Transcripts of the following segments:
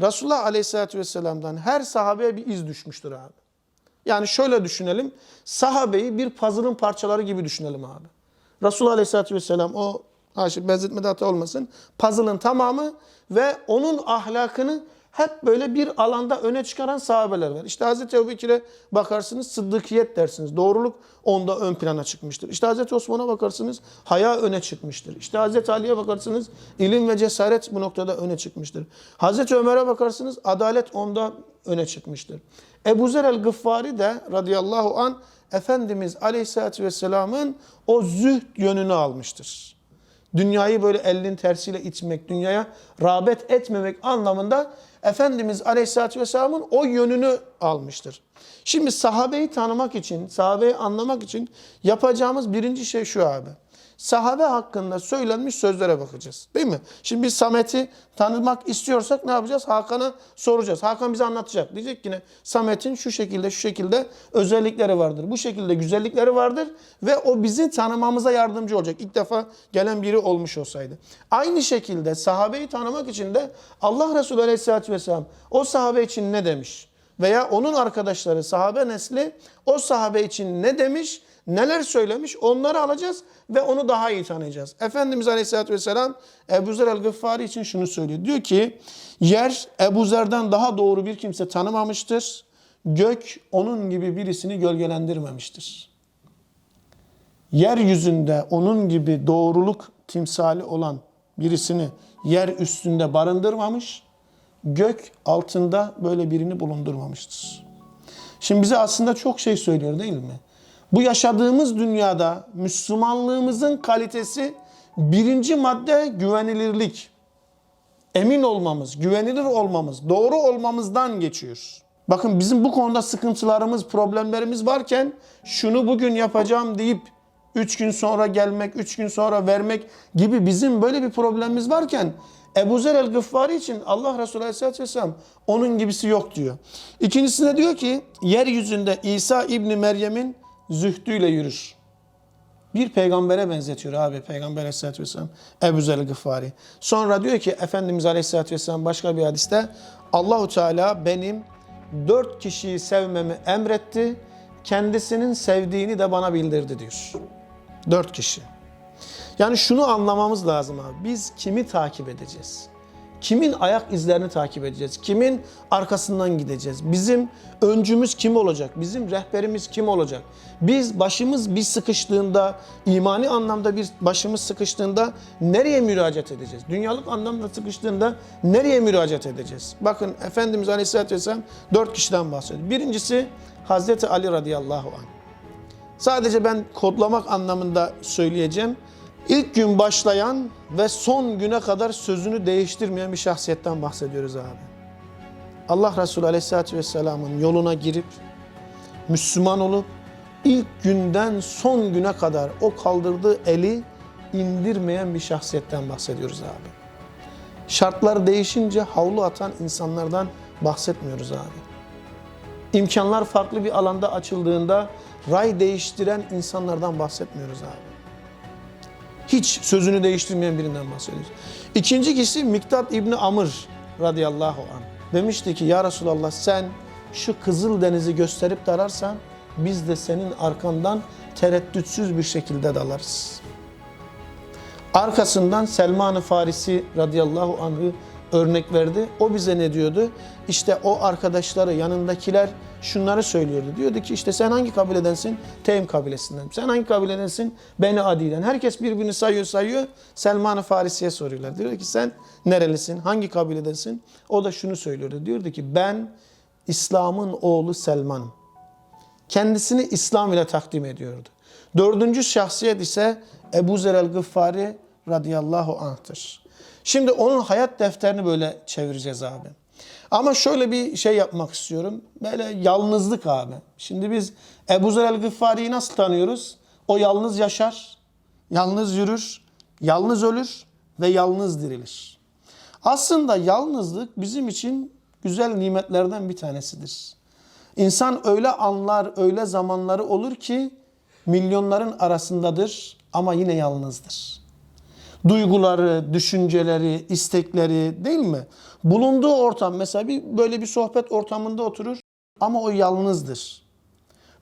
Resulullah Aleyhisselatü Vesselam'dan her sahabeye bir iz düşmüştür abi. Yani şöyle düşünelim. Sahabeyi bir puzzle'ın parçaları gibi düşünelim abi. Resulullah Aleyhisselatü Vesselam o haşi benzetmede hata olmasın. Puzzle'ın tamamı ve onun ahlakını hep böyle bir alanda öne çıkaran sahabeler var. İşte Hazreti Ebubekir'e bakarsınız sıddıkiyet dersiniz. Doğruluk onda ön plana çıkmıştır. İşte Hazreti Osman'a bakarsınız haya öne çıkmıştır. İşte Hazreti Ali'ye bakarsınız ilim ve cesaret bu noktada öne çıkmıştır. Hazreti Ömer'e bakarsınız adalet onda öne çıkmıştır. Ebu Zer el-Gıffari de radıyallahu an Efendimiz Aleyhisselatü Vesselam'ın o zühd yönünü almıştır. Dünyayı böyle elinin tersiyle itmek, dünyaya rağbet etmemek anlamında Efendimiz Aleyhisselatü Vesselam'ın o yönünü almıştır. Şimdi sahabeyi tanımak için, sahabeyi anlamak için yapacağımız birinci şey şu abi. Sahabe hakkında söylenmiş sözlere bakacağız. Değil mi? Şimdi biz Samet'i tanımak istiyorsak ne yapacağız? Hakan'a soracağız. Hakan bize anlatacak. Diyecek ki ne? Samet'in şu şekilde şu şekilde özellikleri vardır. Bu şekilde güzellikleri vardır ve o bizi tanımamıza yardımcı olacak. İlk defa gelen biri olmuş olsaydı. Aynı şekilde sahabeyi tanımak için de Allah Resulü Aleyhisselatü Vesselam o sahabe için ne demiş? Veya onun arkadaşları sahabe nesli o sahabe için ne demiş? Neler söylemiş onları alacağız ve onu daha iyi tanıyacağız. Efendimiz Aleyhisselatü Vesselam Ebu Zer el-Gıffari için şunu söylüyor. Diyor ki yer Ebu Zer'den daha doğru bir kimse tanımamıştır. Gök onun gibi birisini gölgelendirmemiştir. Yeryüzünde onun gibi doğruluk timsali olan birisini yer üstünde barındırmamış, gök altında böyle birini bulundurmamıştır. Şimdi bize aslında çok şey söylüyor değil mi? Bu yaşadığımız dünyada Müslümanlığımızın kalitesi birinci madde güvenilirlik. Emin olmamız, güvenilir olmamız, doğru olmamızdan geçiyor. Bakın bizim bu konuda sıkıntılarımız, problemlerimiz varken şunu bugün yapacağım deyip 3 gün sonra gelmek, 3 gün sonra vermek gibi bizim böyle bir problemimiz varken Ebu Zer el-Gıffari için Allah Resulü Aleyhisselatü Vesselam onun gibisi yok diyor. İkincisinde diyor ki yeryüzünde İsa İbni Meryem'in zühdüyle yürür. Bir peygambere benzetiyor abi Peygamber Aleyhisselatü Vesselam Ebu Zer el-Gıffari. Sonra diyor ki Efendimiz Aleyhisselatü Vesselam başka bir hadiste Allahu Teala benim dört kişiyi sevmemi emretti. Kendisinin sevdiğini de bana bildirdi diyor. Dört kişi. Yani şunu anlamamız lazım abi. Biz kimi takip edeceğiz? Kimin ayak izlerini takip edeceğiz? Kimin arkasından gideceğiz? Bizim öncümüz kim olacak? Bizim rehberimiz kim olacak? Biz başımız bir sıkıştığında, imani anlamda bir başımız sıkıştığında nereye müracaat edeceğiz? Dünyalık anlamda sıkıştığında nereye müracaat edeceğiz? Bakın Efendimiz Aleyhisselatü Vesselam dört kişiden bahsediyor. Birincisi Hazreti Ali radıyallahu anh. Sadece ben kodlamak anlamında söyleyeceğim. İlk gün başlayan ve son güne kadar sözünü değiştirmeyen bir şahsiyetten bahsediyoruz abi. Allah Resulü Aleyhisselatü Vesselam'ın yoluna girip Müslüman olup ilk günden son güne kadar o kaldırdığı eli indirmeyen bir şahsiyetten bahsediyoruz abi. Şartlar değişince havlu atan insanlardan bahsetmiyoruz abi. İmkanlar farklı bir alanda açıldığında ray değiştiren insanlardan bahsetmiyoruz abi. Hiç sözünü değiştirmeyen birinden bahsediyoruz. İkinci kişi Miktat İbni Amr radıyallahu anh. Demişti ki ya Resulallah sen şu Kızıl Denizi gösterip dararsan biz de senin arkandan tereddütsüz bir şekilde dalarız. Arkasından Selman-ı Farisi radıyallahu anh'ı örnek verdi. O bize ne diyordu? İşte o arkadaşları, yanındakiler şunları söylüyordu. Diyordu ki işte sen hangi kabiledensin? Teym kabilesinden. Sen hangi kabiledensin? Beni Adi'den. Herkes birbirini sayıyor sayıyor. Selman-ı Farisi'ye soruyorlar. Diyor ki sen nerelisin? Hangi kabiledensin? O da şunu söylüyordu. Diyordu ki ben İslam'ın oğlu Selman'ım. Kendisini İslam ile takdim ediyordu. Dördüncü şahsiyet ise Ebu Zer el-Gıffari radıyallahu anh'tır. Şimdi onun hayat defterini böyle çevireceğiz abi. Ama şöyle bir şey yapmak istiyorum. Böyle yalnızlık abi. Şimdi biz Ebu Zer el-Gıffari'yi nasıl tanıyoruz? O yalnız yaşar, yalnız yürür, yalnız ölür ve yalnız dirilir. Aslında yalnızlık bizim için güzel nimetlerden bir tanesidir. İnsan öyle anlar, öyle zamanları olur ki milyonların arasındadır ama yine yalnızdır. Duyguları, düşünceleri, istekleri değil mi? Bulunduğu ortam mesela bir böyle bir sohbet ortamında oturur ama o yalnızdır.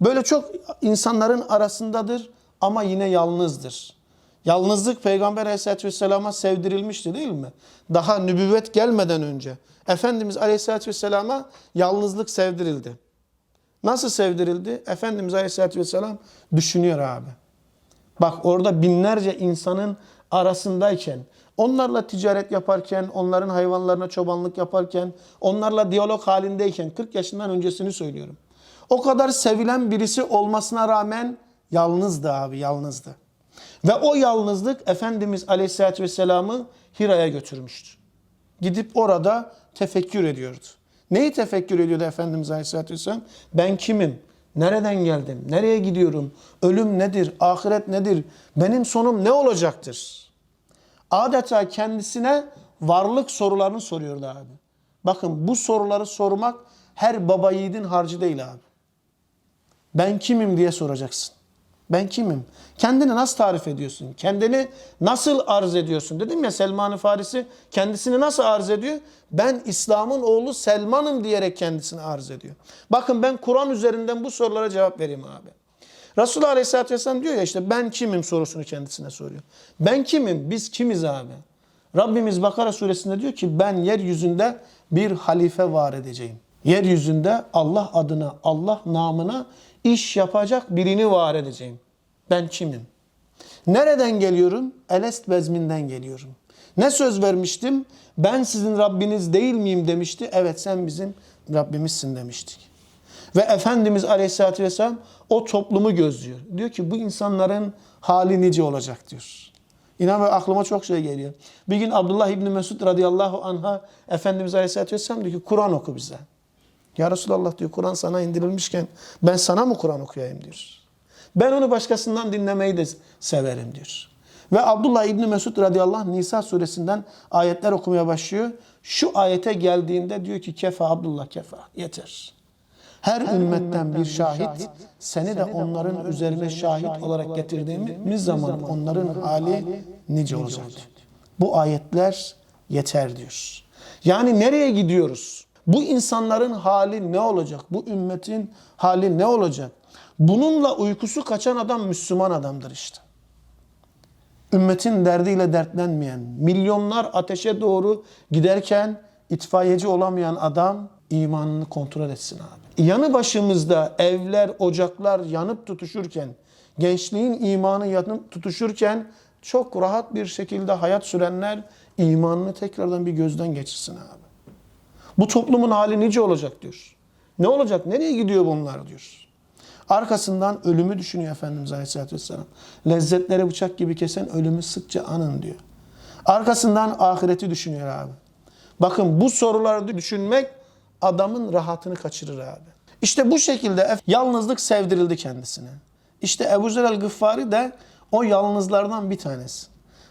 Böyle çok insanların arasındadır ama yine yalnızdır. Yalnızlık Peygamber Aleyhisselatü Vesselam'a sevdirilmişti değil mi? Daha nübüvvet gelmeden önce. Efendimiz Aleyhisselatü Vesselam'a yalnızlık sevdirildi. Nasıl sevdirildi? Efendimiz Aleyhisselatü Vesselam düşünüyor abi. Bak orada binlerce insanın arasındayken, onlarla ticaret yaparken, onların hayvanlarına çobanlık yaparken, onlarla diyalog halindeyken, 40 yaşından öncesini söylüyorum. O kadar sevilen birisi olmasına rağmen yalnızdı abi, yalnızdı. Ve o yalnızlık Efendimiz Aleyhisselatü Vesselam'ı Hira'ya götürmüştü. Gidip orada tefekkür ediyordu. Neyi tefekkür ediyordu Efendimiz Aleyhisselatü Vesselam? Ben kimim? Nereden geldim? Nereye gidiyorum? Ölüm nedir? Ahiret nedir? Benim sonum ne olacaktır? Adeta kendisine varlık sorularını soruyordu abi. Bakın bu soruları sormak her baba yiğidin harcı değil abi. Ben kimim diye soracaksın. Ben kimim? Kendini nasıl tarif ediyorsun? Kendini nasıl arz ediyorsun? Dedim ya Selman-ı Farisi kendisini nasıl arz ediyor? Ben İslam'ın oğlu Selman'ım diyerek kendisini arz ediyor. Bakın ben Kur'an üzerinden bu sorulara cevap vereyim abi. Resulullah Aleyhisselatü Vesselam diyor ya işte ben kimim sorusunu kendisine soruyor. Ben kimim? Biz kimiz abi? Rabbimiz Bakara suresinde diyor ki ben yeryüzünde bir halife var edeceğim. Yeryüzünde Allah adına, Allah namına iş yapacak birini var edeceğim. Ben kimim? Nereden geliyorum? Elest bezminden geliyorum. Ne söz vermiştim? Ben sizin Rabbiniz değil miyim demişti. Evet sen bizim Rabbimizsin demiştik. Ve Efendimiz Aleyhisselatü Vesselam o toplumu gözlüyor. Diyor ki bu insanların hali nice olacak diyor. İnan ve aklıma çok şey geliyor. Bir gün Abdullah İbni Mesud radıyallahu anha Efendimiz Aleyhisselatü Vesselam diyor ki Kur'an oku bize. Ya Resulallah diyor Kur'an sana indirilmişken ben sana mı Kur'an okuyayım diyor. Ben onu başkasından dinlemeyi de severim diyor. Ve Abdullah İbni Mesud radıyallahu anh Nisa suresinden ayetler okumaya başlıyor. Şu ayete geldiğinde diyor ki kefa Abdullah kefa yeter. Her, ümmetten bir şahit, seni de onların üzerine şahit olarak getirdiğimiz zaman onların hali nice olacak. Bu ayetler yeter diyor. Yani nereye gidiyoruz? Bu insanların hali ne olacak? Bu ümmetin hali ne olacak? Bununla uykusu kaçan adam Müslüman adamdır işte. Ümmetin derdiyle dertlenmeyen, milyonlar ateşe doğru giderken itfaiyeci olamayan adam imanını kontrol etsin abi. Yanı başımızda evler, ocaklar yanıp tutuşurken, gençliğin imanı yanıp tutuşurken çok rahat bir şekilde hayat sürenler imanını tekrardan bir gözden geçirsin abi. Bu toplumun hali nice olacak diyor. Ne olacak? Nereye gidiyor bunlar diyor. Arkasından ölümü düşünüyor Efendimiz Aleyhisselatü Vesselam. Lezzetlere bıçak gibi kesen ölümü sıkça anın diyor. Arkasından ahireti düşünüyor abi. Bakın bu soruları düşünmek adamın rahatını kaçırır abi. İşte bu şekilde yalnızlık sevdirildi kendisine. İşte Ebu Zer el-Gıffari de o yalnızlardan bir tanesi.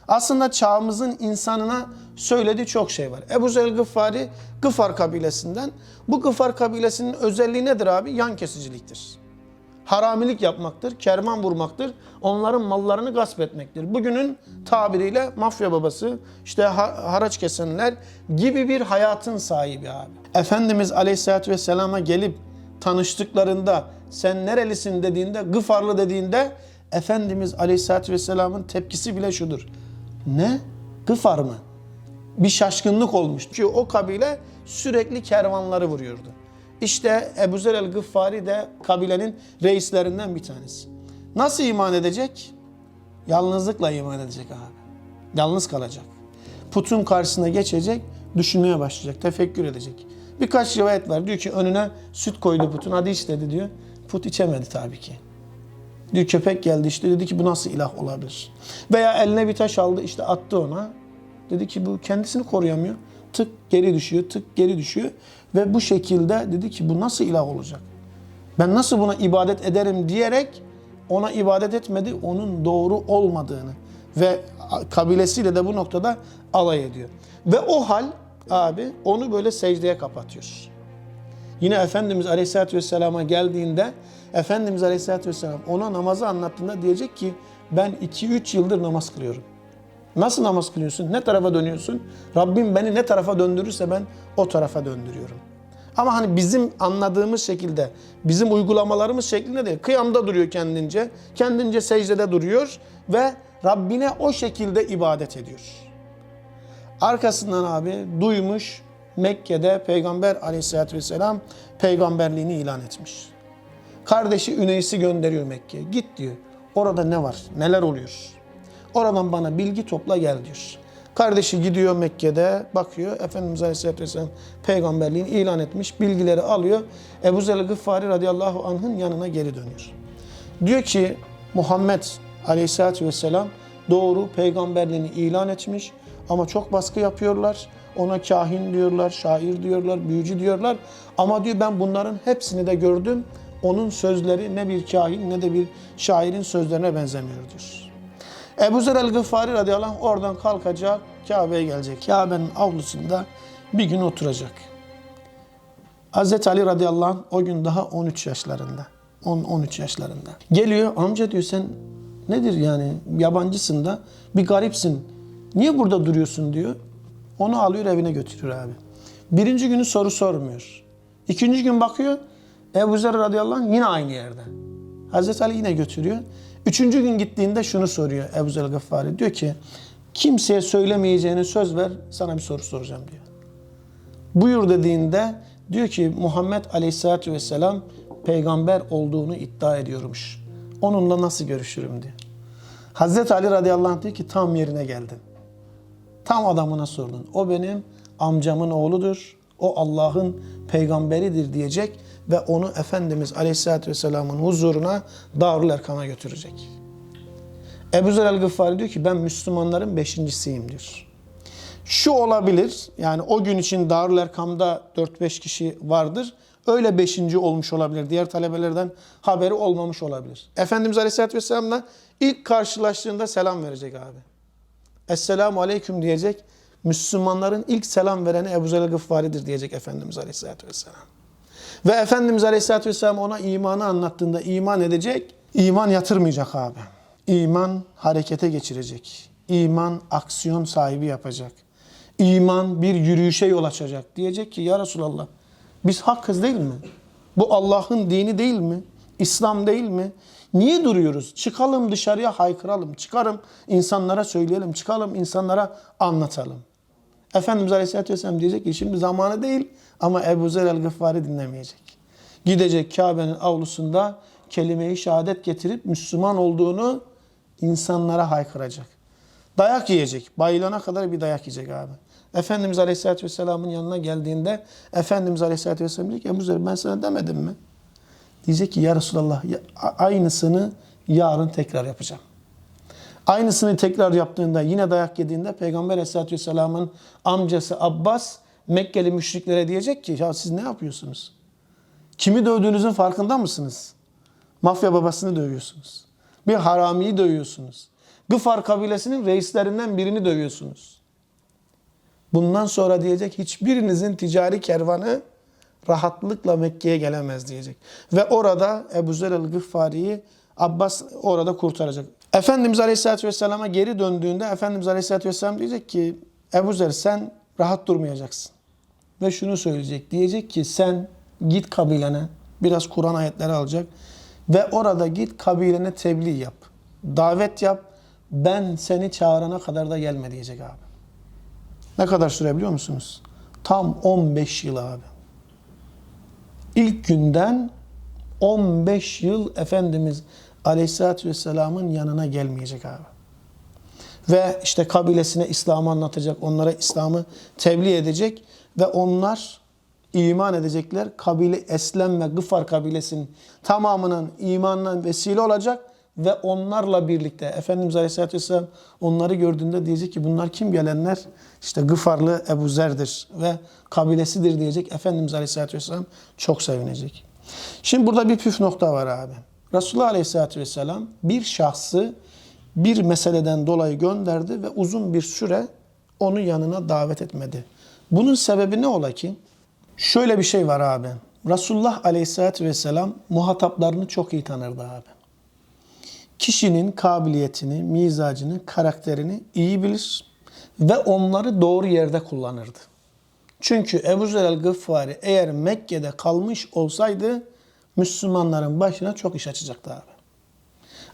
Aslında çağımızın insanına söylediği çok şey var. Ebu Zer el-Gıffari Gıfar kabilesinden. Bu Gıfar kabilesinin özelliği nedir abi? Yan kesiciliktir haramilik yapmaktır, kerman vurmaktır, onların mallarını gasp etmektir. Bugünün tabiriyle mafya babası, işte haraç kesenler gibi bir hayatın sahibi abi. Efendimiz Aleyhisselatü Vesselam'a gelip tanıştıklarında sen nerelisin dediğinde, Gıfarlı dediğinde Efendimiz Aleyhisselatü Vesselam'ın tepkisi bile şudur. Ne? Gıfar mı? Bir şaşkınlık olmuş. Çünkü o kabile sürekli kervanları vuruyordu. İşte Ebu Zer el-Gıffari de kabilenin reislerinden bir tanesi. Nasıl iman edecek? Yalnızlıkla iman edecek abi. Yalnız kalacak. Putun karşısına geçecek, düşünmeye başlayacak, tefekkür edecek. Birkaç rivayet var. Diyor ki önüne süt koydu putun, hadi iç dedi diyor. Put içemedi tabii ki. Diyor köpek geldi işte dedi ki bu nasıl ilah olabilir? Veya eline bir taş aldı işte attı ona. Dedi ki bu kendisini koruyamıyor tık geri düşüyor, tık geri düşüyor. Ve bu şekilde dedi ki bu nasıl ilah olacak? Ben nasıl buna ibadet ederim diyerek ona ibadet etmedi, onun doğru olmadığını ve kabilesiyle de bu noktada alay ediyor. Ve o hal abi onu böyle secdeye kapatıyor. Yine Efendimiz Aleyhisselatü Vesselam'a geldiğinde Efendimiz Aleyhisselatü Vesselam ona namazı anlattığında diyecek ki ben 2-3 yıldır namaz kılıyorum. Nasıl namaz kılıyorsun? Ne tarafa dönüyorsun? Rabbim beni ne tarafa döndürürse ben o tarafa döndürüyorum. Ama hani bizim anladığımız şekilde, bizim uygulamalarımız şeklinde değil. Kıyamda duruyor kendince, kendince secdede duruyor ve Rabbine o şekilde ibadet ediyor. Arkasından abi duymuş Mekke'de Peygamber aleyhissalatü vesselam peygamberliğini ilan etmiş. Kardeşi Üneys'i gönderiyor Mekke'ye. Git diyor. Orada ne var? Neler oluyor? Oradan bana bilgi topla gel diyor. Kardeşi gidiyor Mekke'de bakıyor. Efendimiz Aleyhisselatü Vesselam peygamberliğini ilan etmiş. Bilgileri alıyor. Ebu Zer Gıffari radıyallahu anh'ın yanına geri dönüyor. Diyor ki Muhammed Aleyhisselatü Vesselam doğru peygamberliğini ilan etmiş ama çok baskı yapıyorlar. Ona kahin diyorlar, şair diyorlar, büyücü diyorlar. Ama diyor ben bunların hepsini de gördüm. Onun sözleri ne bir kahin ne de bir şairin sözlerine benzemiyor diyor. Ebu Zer el-Gıffari radıyallahu anh oradan kalkacak, Kabe'ye gelecek. Kabe'nin avlusunda bir gün oturacak. Hazreti Ali radıyallahu anh o gün daha 13 yaşlarında. 10-13 yaşlarında. Geliyor, amca diyor sen nedir yani yabancısın da bir garipsin. Niye burada duruyorsun diyor. Onu alıyor evine götürüyor abi. Birinci günü soru sormuyor. İkinci gün bakıyor Ebu Zer radıyallahu anh yine aynı yerde. Hazreti Ali yine götürüyor. Üçüncü gün gittiğinde şunu soruyor Ebu Zer Gaffari. Diyor ki kimseye söylemeyeceğine söz ver sana bir soru soracağım diyor. Buyur dediğinde diyor ki Muhammed Aleyhisselatü Vesselam peygamber olduğunu iddia ediyormuş. Onunla nasıl görüşürüm diyor. Hazreti Ali radıyallahu anh diyor ki tam yerine geldin. Tam adamına sordun. O benim amcamın oğludur. O Allah'ın peygamberidir diyecek ve onu Efendimiz Aleyhisselatü Vesselam'ın huzuruna Darül Erkam'a götürecek. Ebu Zer el-Gıffari diyor ki ben Müslümanların beşincisiyim diyor. Şu olabilir yani o gün için Darül Erkam'da 4-5 kişi vardır. Öyle beşinci olmuş olabilir. Diğer talebelerden haberi olmamış olabilir. Efendimiz Aleyhisselatü Vesselam'la ilk karşılaştığında selam verecek abi. Esselamu Aleyküm diyecek. Müslümanların ilk selam vereni Ebu Zer el-Gıffari'dir diyecek Efendimiz Aleyhisselatü Vesselam. Ve Efendimiz Aleyhisselatü Vesselam ona imanı anlattığında iman edecek, iman yatırmayacak abi. İman harekete geçirecek. İman aksiyon sahibi yapacak. İman bir yürüyüşe yol açacak. Diyecek ki ya Resulallah biz hakkız değil mi? Bu Allah'ın dini değil mi? İslam değil mi? Niye duruyoruz? Çıkalım dışarıya haykıralım. Çıkarım insanlara söyleyelim. Çıkalım insanlara anlatalım. Efendimiz Aleyhisselatü Vesselam diyecek ki şimdi zamanı değil ama Ebu Zer el-Gıffari dinlemeyecek. Gidecek Kabe'nin avlusunda kelime-i şehadet getirip Müslüman olduğunu insanlara haykıracak. Dayak yiyecek. Bayılana kadar bir dayak yiyecek abi. Efendimiz Aleyhisselatü Vesselam'ın yanına geldiğinde Efendimiz Aleyhisselatü Vesselam diyecek Ebu Zer ben sana demedim mi? Diyecek ki ya Resulallah aynısını yarın tekrar yapacağım. Aynısını tekrar yaptığında yine dayak yediğinde Peygamber Aleyhisselatü Vesselam'ın amcası Abbas Mekkeli müşriklere diyecek ki ya siz ne yapıyorsunuz? Kimi dövdüğünüzün farkında mısınız? Mafya babasını dövüyorsunuz. Bir haramiyi dövüyorsunuz. Gıfar kabilesinin reislerinden birini dövüyorsunuz. Bundan sonra diyecek hiçbirinizin ticari kervanı rahatlıkla Mekke'ye gelemez diyecek. Ve orada Ebu Zer el-Gıffari'yi Abbas orada kurtaracak. Efendimiz Aleyhisselatü Vesselam'a geri döndüğünde Efendimiz Aleyhisselatü Vesselam diyecek ki Ebu Zer sen rahat durmayacaksın. Ve şunu söyleyecek. Diyecek ki sen git kabilene biraz Kur'an ayetleri alacak ve orada git kabilene tebliğ yap. Davet yap. Ben seni çağırana kadar da gelme diyecek abi. Ne kadar süre biliyor musunuz? Tam 15 yıl abi. İlk günden 15 yıl Efendimiz Aleyhisselatü Vesselam'ın yanına gelmeyecek abi. Ve işte kabilesine İslam'ı anlatacak, onlara İslam'ı tebliğ edecek ve onlar iman edecekler. Kabile Eslem ve Gıfar kabilesinin tamamının imanına vesile olacak ve onlarla birlikte Efendimiz Aleyhisselatü Vesselam onları gördüğünde diyecek ki bunlar kim gelenler? İşte Gıfarlı Ebu Zer'dir ve kabilesidir diyecek. Efendimiz Aleyhisselatü Vesselam çok sevinecek. Şimdi burada bir püf nokta var abi. Resulullah Aleyhisselatü Vesselam bir şahsı bir meseleden dolayı gönderdi ve uzun bir süre onu yanına davet etmedi. Bunun sebebi ne ola ki? Şöyle bir şey var abi. Resulullah Aleyhisselatü Vesselam muhataplarını çok iyi tanırdı abi. kişinin kabiliyetini, mizacını, karakterini iyi bilir ve onları doğru yerde kullanırdı. Çünkü Ebu Zer el-Gıffari eğer Mekke'de kalmış olsaydı Müslümanların başına çok iş açacaktı abi.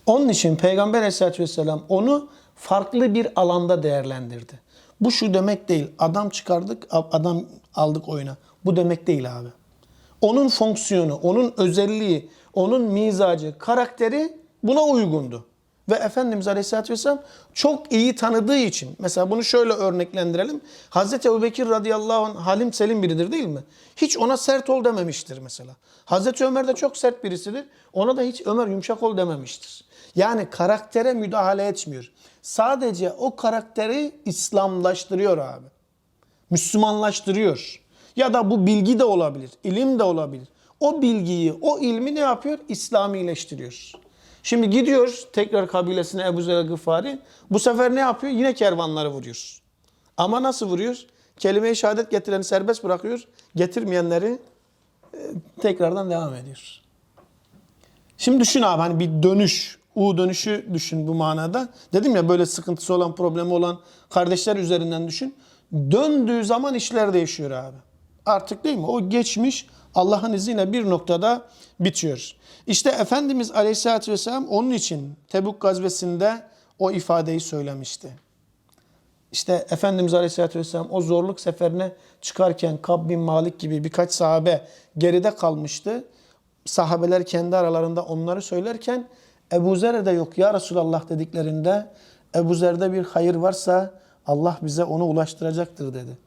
Onun için Peygamber Aleyhisselatü Vesselam onu farklı bir alanda değerlendirdi. Bu şu demek değil. Adam çıkardık, adam aldık oyuna. Bu demek değil abi. Onun fonksiyonu, onun özelliği, onun mizacı, karakteri buna uygundu. Ve Efendimiz Aleyhisselatü Vesselam çok iyi tanıdığı için, mesela bunu şöyle örneklendirelim. Hazreti Ebu Bekir radıyallahu anh halim selim biridir değil mi? Hiç ona sert ol dememiştir mesela. Hazreti Ömer de çok sert birisidir. Ona da hiç Ömer yumuşak ol dememiştir. Yani karaktere müdahale etmiyor. Sadece o karakteri İslamlaştırıyor abi. Müslümanlaştırıyor. Ya da bu bilgi de olabilir, ilim de olabilir. O bilgiyi, o ilmi ne yapıyor? İslamileştiriyor. Şimdi gidiyor tekrar kabilesine Ebu Zer Gıfari. Bu sefer ne yapıyor? Yine kervanları vuruyor. Ama nasıl vuruyor? Kelime-i şehadet getireni serbest bırakıyor. Getirmeyenleri e, tekrardan devam ediyor. Şimdi düşün abi hani bir dönüş, U dönüşü düşün bu manada. Dedim ya böyle sıkıntısı olan, problemi olan kardeşler üzerinden düşün. Döndüğü zaman işler değişiyor abi. Artık değil mi? O geçmiş Allah'ın izniyle bir noktada bitiyor. İşte Efendimiz Aleyhisselatü Vesselam onun için Tebuk gazvesinde o ifadeyi söylemişti. İşte Efendimiz Aleyhisselatü Vesselam o zorluk seferine çıkarken Kab bin Malik gibi birkaç sahabe geride kalmıştı. Sahabeler kendi aralarında onları söylerken Ebu Zer de yok ya Resulallah dediklerinde Ebu Zer'de bir hayır varsa Allah bize onu ulaştıracaktır dedi.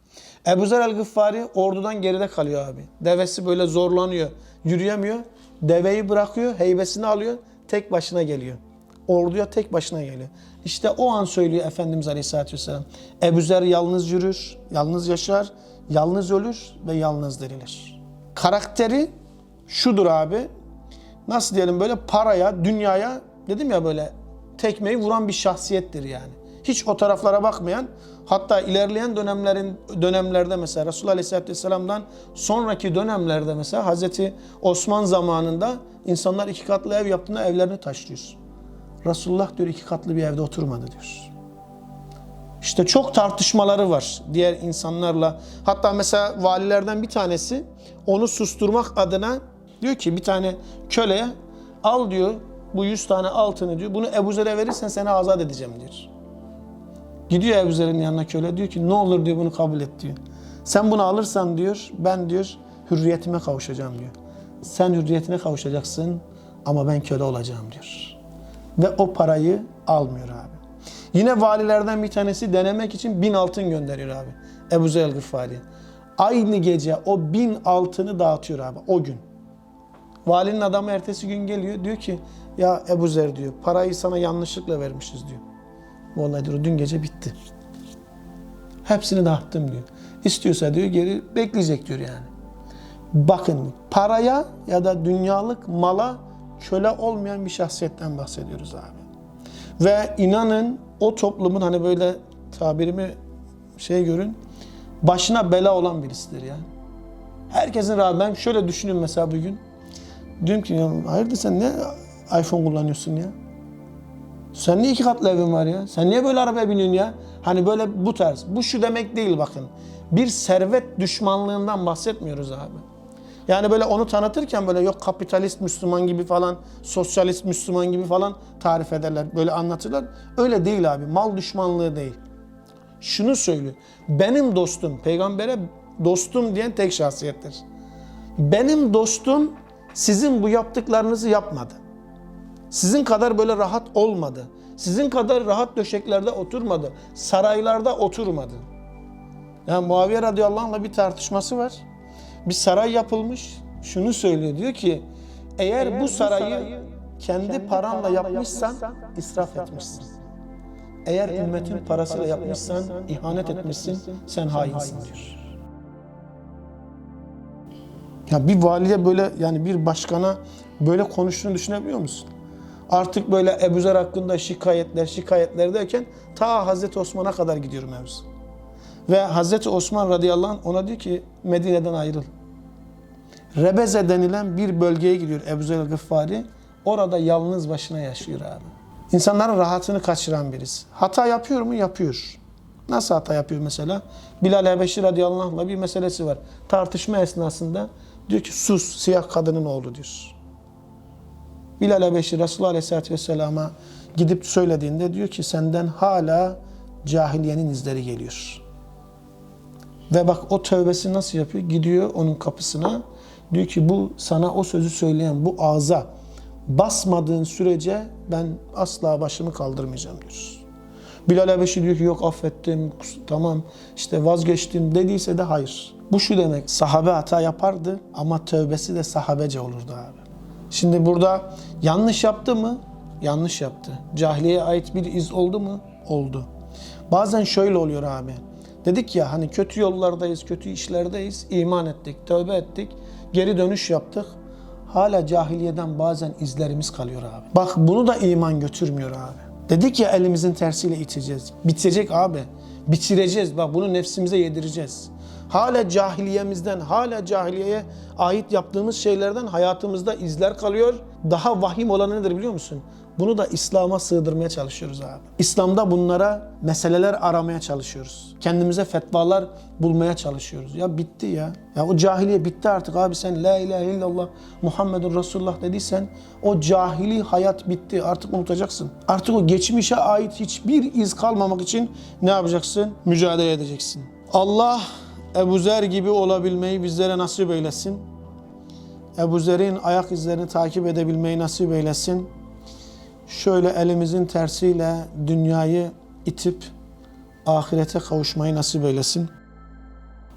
Ebu Zer el-Gıffari ordudan geride kalıyor abi. Devesi böyle zorlanıyor, yürüyemiyor. Deveyi bırakıyor, heybesini alıyor, tek başına geliyor. Orduya tek başına geliyor. İşte o an söylüyor Efendimiz Aleyhisselatü Vesselam. Ebu Zer yalnız yürür, yalnız yaşar, yalnız ölür ve yalnız dirilir. Karakteri şudur abi. Nasıl diyelim böyle paraya, dünyaya dedim ya böyle tekmeyi vuran bir şahsiyettir yani. Hiç o taraflara bakmayan hatta ilerleyen dönemlerin dönemlerde mesela Resulullah Aleyhisselatü Vesselam'dan sonraki dönemlerde mesela Hazreti Osman zamanında insanlar iki katlı ev yaptığında evlerini taşlıyor. Resulullah diyor iki katlı bir evde oturmadı diyor. İşte çok tartışmaları var diğer insanlarla. Hatta mesela valilerden bir tanesi onu susturmak adına diyor ki bir tane köleye al diyor bu 100 tane altını diyor. Bunu Ebu Zer'e verirsen seni azat edeceğim diyor. Gidiyor Ebu Zer'in yanına köle diyor ki ne olur diyor bunu kabul et diyor. Sen bunu alırsan diyor ben diyor hürriyetime kavuşacağım diyor. Sen hürriyetine kavuşacaksın ama ben köle olacağım diyor. Ve o parayı almıyor abi. Yine valilerden bir tanesi denemek için bin altın gönderiyor abi. Ebu Zer Gıffari. Aynı gece o bin altını dağıtıyor abi o gün. Valinin adamı ertesi gün geliyor diyor ki ya Ebu Zer diyor parayı sana yanlışlıkla vermişiz diyor. Bu olay dün gece bitti. Hepsini dağıttım diyor. İstiyorsa diyor geri bekleyecek diyor yani. Bakın paraya ya da dünyalık mala köle olmayan bir şahsiyetten bahsediyoruz abi. Ve inanın o toplumun hani böyle tabirimi şey görün başına bela olan birisidir ya. Herkesin rahat. Ben şöyle düşünün mesela bugün. Diyorum ki hayırdır sen ne iPhone kullanıyorsun ya? Sen niye iki katlı evin var ya? Sen niye böyle arabaya biniyorsun ya? Hani böyle bu tarz. Bu şu demek değil bakın. Bir servet düşmanlığından bahsetmiyoruz abi. Yani böyle onu tanıtırken böyle yok kapitalist Müslüman gibi falan, sosyalist Müslüman gibi falan tarif ederler. Böyle anlatırlar. Öyle değil abi. Mal düşmanlığı değil. Şunu söylüyor. Benim dostum, peygambere dostum diyen tek şahsiyettir. Benim dostum sizin bu yaptıklarınızı yapmadı. Sizin kadar böyle rahat olmadı. Sizin kadar rahat döşeklerde oturmadı. Saraylarda oturmadı. Yani Muaviye radıyallahu anh'la bir tartışması var. Bir saray yapılmış. Şunu söylüyor diyor ki eğer, eğer bu sarayı, sarayı kendi, kendi paranla yapmışsan, yapmışsan israf etmişsin. Eğer, eğer ümmetin parasıyla yapmışsan, yapmışsan ihanet etmişsin, sen hainsin diyor. Ya bir valiye böyle yani bir başkana böyle konuştuğunu düşünebiliyor musun? Artık böyle Ebu Zer hakkında şikayetler, şikayetler derken ta Hazreti Osman'a kadar gidiyor mevzu. Ve Hazreti Osman radıyallahu anh ona diyor ki Medine'den ayrıl. Rebeze denilen bir bölgeye gidiyor Ebu Zer Gıffari. Orada yalnız başına yaşıyor abi. İnsanların rahatını kaçıran birisi. Hata yapıyor mu? Yapıyor. Nasıl hata yapıyor mesela? Bilal Ebeşir radıyallahu anh'la bir meselesi var. Tartışma esnasında diyor ki sus siyah kadının oğlu diyor. Bilal Ebeşir Resulullah Aleyhisselatü Vesselam'a gidip söylediğinde diyor ki senden hala cahiliyenin izleri geliyor. Ve bak o tövbesi nasıl yapıyor? Gidiyor onun kapısına. Diyor ki bu sana o sözü söyleyen bu ağza basmadığın sürece ben asla başımı kaldırmayacağım diyor. Bilal Habeşi diyor ki yok affettim, tamam işte vazgeçtim dediyse de hayır. Bu şu demek sahabe hata yapardı ama tövbesi de sahabece olurdu abi. Şimdi burada yanlış yaptı mı? Yanlış yaptı. Cahiliyeye ait bir iz oldu mu? Oldu. Bazen şöyle oluyor abi. Dedik ya hani kötü yollardayız, kötü işlerdeyiz, iman ettik, tövbe ettik, geri dönüş yaptık. Hala cahiliyeden bazen izlerimiz kalıyor abi. Bak bunu da iman götürmüyor abi. Dedik ya elimizin tersiyle iteceğiz. Bitecek abi. Bitireceğiz. Bak bunu nefsimize yedireceğiz. Hala cahiliyemizden, hala cahiliyeye ait yaptığımız şeylerden hayatımızda izler kalıyor. Daha vahim olanı nedir biliyor musun? Bunu da İslam'a sığdırmaya çalışıyoruz abi. İslam'da bunlara meseleler aramaya çalışıyoruz. Kendimize fetvalar bulmaya çalışıyoruz. Ya bitti ya. Ya o cahiliye bitti artık abi sen la ilahe illallah Muhammedun Resulullah dediysen o cahili hayat bitti. Artık unutacaksın. Artık o geçmişe ait hiçbir iz kalmamak için ne yapacaksın? Mücadele edeceksin. Allah Ebu Zer gibi olabilmeyi bizlere nasip eylesin. Ebu Zer'in ayak izlerini takip edebilmeyi nasip eylesin. Şöyle elimizin tersiyle dünyayı itip ahirete kavuşmayı nasip eylesin.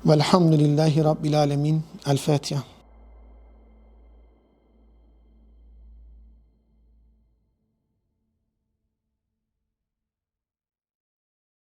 Velhamdülillahi Rabbil Alemin. El Fatiha.